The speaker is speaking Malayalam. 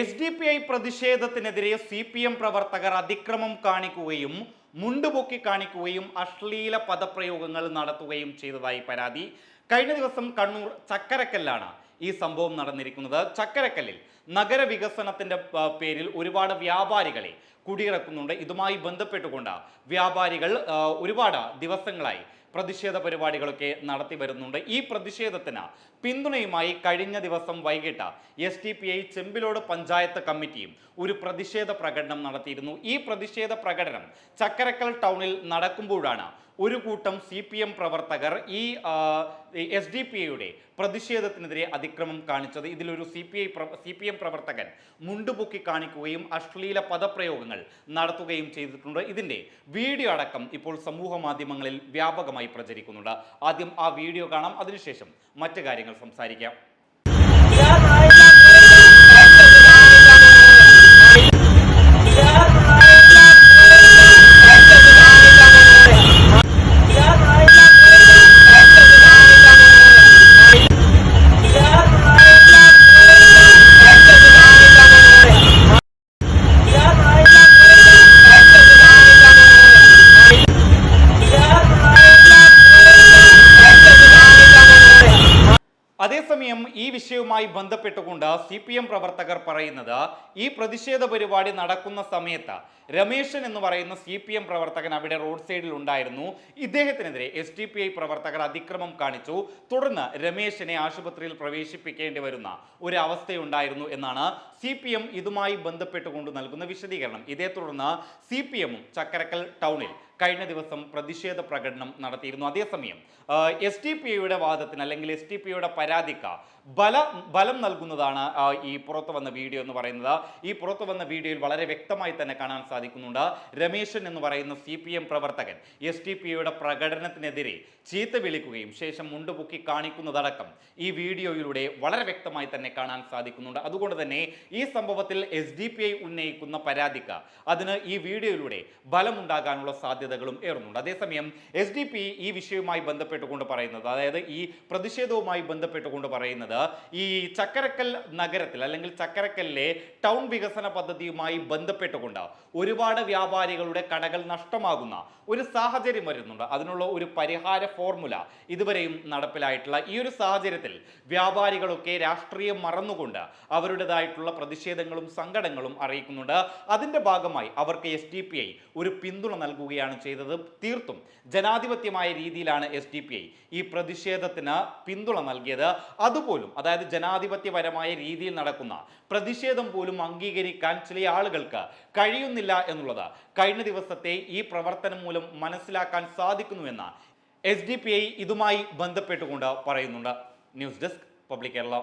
എസ് ഡി പി ഐ പ്രതിഷേധത്തിനെതിരെ സി പി എം പ്രവർത്തകർ അതിക്രമം കാണിക്കുകയും മുണ്ടുപൊക്കി കാണിക്കുകയും അശ്ലീല പദപ്രയോഗങ്ങൾ നടത്തുകയും ചെയ്തതായി പരാതി. കഴിഞ്ഞ ദിവസം കണ്ണൂർ ചക്കരക്കല്ലാണ് ഈ സംഭവം നടന്നിരിക്കുന്നത്. ചക്കരക്കല്ലിൽ നഗരവികസനത്തിന്റെ വികസനത്തിന്റെ പേരിൽ ഒരുപാട് വ്യാപാരികളെ കുടിയിറക്കുന്നുണ്ട്. ഇതുമായി ബന്ധപ്പെട്ടുകൊണ്ട് വ്യാപാരികൾ ഒരുപാട് ദിവസങ്ങളായി പ്രതിഷേധ പരിപാടികളൊക്കെ നടത്തി വരുന്നുണ്ട്. ഈ പ്രതിഷേധത്തിന് പിന്തുണയുമായി കഴിഞ്ഞ ദിവസം വൈകിട്ട് S T P I Chembilode panchayat കമ്മിറ്റിയും ഒരു പ്രതിഷേധ പ്രകടനം നടത്തിയിരുന്നു. ഈ പ്രതിഷേധ പ്രകടനം ചക്കരക്കൽ ടൗണിൽ നടക്കുമ്പോഴാണ് ഒരു കൂട്ടം സി പി എം പ്രവർത്തകർ ഈ എസ് ഡി പി ഐയുടെ പ്രതിഷേധത്തിനെതിരെ അതിക്രമം കാണിച്ചത്. ഇതിലൊരു C P I C P M പ്രവർത്തകൻ മുണ്ടുപൊക്കി കാണിക്കുകയും അശ്ലീല പദപ്രയോഗങ്ങൾ നടത്തുകയും ചെയ്തിട്ടുണ്ട്. ഇതിന്റെ വീഡിയോ അടക്കം ഇപ്പോൾ സമൂഹ മാധ്യമങ്ങളിൽ വ്യാപകമായി പ്രചരിക്കുന്നുണ്ട്. ആദ്യം ആ വീഡിയോ കാണാം. അതിനുശേഷം മറ്റു കാര്യങ്ങൾ സംസാരിക്കാം. അതേസമയം ഈ വിഷയവുമായി ബന്ധപ്പെട്ടുകൊണ്ട് സി പി എം പ്രവർത്തകർ പറയുന്നത് ഈ പ്രതിഷേധ പരിപാടി നടക്കുന്ന സമയത്ത് രമേശൻ എന്ന് പറയുന്ന സി പി എം പ്രവർത്തകൻ അവിടെ റോഡ് സൈഡിൽ ഉണ്ടായിരുന്നു. ഇദ്ദേഹത്തിനെതിരെ എസ് ഡി പി ഐ പ്രവർത്തകർ അതിക്രമം കാണിച്ചു. തുടർന്ന് രമേശിനെ ആശുപത്രിയിൽ പ്രവേശിപ്പിക്കേണ്ടി വരുന്ന ഒരു അവസ്ഥയുണ്ടായിരുന്നു എന്നാണ് സി പി എം ഇതുമായി ബന്ധപ്പെട്ടുകൊണ്ട് നൽകുന്ന വിശദീകരണം. ഇതേ തുടർന്ന് സി പി എമ്മും ചക്കരക്കൽ ടൗണിൽ കഴിഞ്ഞ ദിവസം പ്രതിഷേധ പ്രകടനം നടത്തിയിരുന്നു. അതേസമയം എസ് ടി പി ഐയുടെ വാദത്തിന് അല്ലെങ്കിൽ എസ് ടി പി ഐയുടെ പരാതിക്ക്. ബല ബലം നൽകുന്നതാണ് ഈ പുറത്തു വന്ന വീഡിയോ എന്ന് പറയുന്നത്. ഈ പുറത്തു വന്ന വീഡിയോയിൽ വളരെ വ്യക്തമായി തന്നെ കാണാൻ സാധിക്കുന്നുണ്ട്. രമേശൻ എന്ന് പറയുന്ന സി പി എം പ്രവർത്തകൻ എസ് ടി പി യുടെ പ്രകടനത്തിനെതിരെ ചീത്ത വിളിക്കുകയും ശേഷം മുണ്ടുപൊക്കി കാണിക്കുന്നതടക്കം ഈ വീഡിയോയിലൂടെ വളരെ വ്യക്തമായി തന്നെ കാണാൻ സാധിക്കുന്നുണ്ട്. അതുകൊണ്ട് തന്നെ ഈ സംഭവത്തിൽ എസ് ഡി പി ഐ ഉന്നയിക്കുന്ന പരാതിക്ക് അതിന് ഈ വീഡിയോയിലൂടെ ബലമുണ്ടാകാനുള്ള സാധ്യതകളും ഏറുന്നുണ്ട്. അതേസമയം എസ് ഡി പി ഈ വിഷയവുമായി ബന്ധപ്പെട്ടുകൊണ്ട് പറയുന്നത് അതായത് ഈ പ്രതിഷേധവുമായി ബന്ധപ്പെട്ടുകൊണ്ട് പറയുന്നത് ഈ ചക്കരക്കൽ നഗരത്തിൽ അല്ലെങ്കിൽ ചക്കരക്കല്ലിലെ ടൗൺ വികസന പദ്ധതിയുമായി ബന്ധപ്പെട്ടുകൊണ്ട് ഒരുപാട് വ്യാപാരികളുടെ കടകൾ നഷ്ടമാകുന്ന ഒരു സാഹചര്യം വരുന്നുണ്ട്. അതിനുള്ള ഒരു പരിഹാര ഫോർമുല ഇതുവരെയും നടപ്പിലായിട്ടുള്ള ഈ ഒരു സാഹചര്യത്തിൽ വ്യാപാരികളൊക്കെ രാഷ്ട്രീയം മറന്നുകൊണ്ട് അവരുടേതായിട്ടുള്ള പ്രതിഷേധങ്ങളും സങ്കടങ്ങളും അറിയിക്കുന്നുണ്ട്. അതിന്റെ ഭാഗമായി അവർക്ക് എസ് ഡി പി ഐ ഒരു പിന്തുണ നൽകുകയാണ് ചെയ്തത്. തീർത്തും ജനാധിപത്യമായ രീതിയിലാണ് എസ് ഡി പി ഐ ഈ പ്രതിഷേധത്തിന് പിന്തുണ നൽകിയത്. അതുപോലും അതായത് ജനാധിപത്യപരമായ രീതിയിൽ നടക്കുന്ന പ്രതിഷേധം പോലും അംഗീകരിക്കാൻ ചില ആളുകൾക്ക് കഴിയുന്നില്ല എന്നുള്ളത് കഴിഞ്ഞ ദിവസത്തെ ഈ പ്രവർത്തനം മൂലം മനസ്സിലാക്കാൻ സാധിക്കുന്നുവെന്ന് എസ് ഡി പി ഐ ഇതുമായി ബന്ധപ്പെട്ടുകൊണ്ട് പറയുന്നുണ്ട്. News desk public Kerala.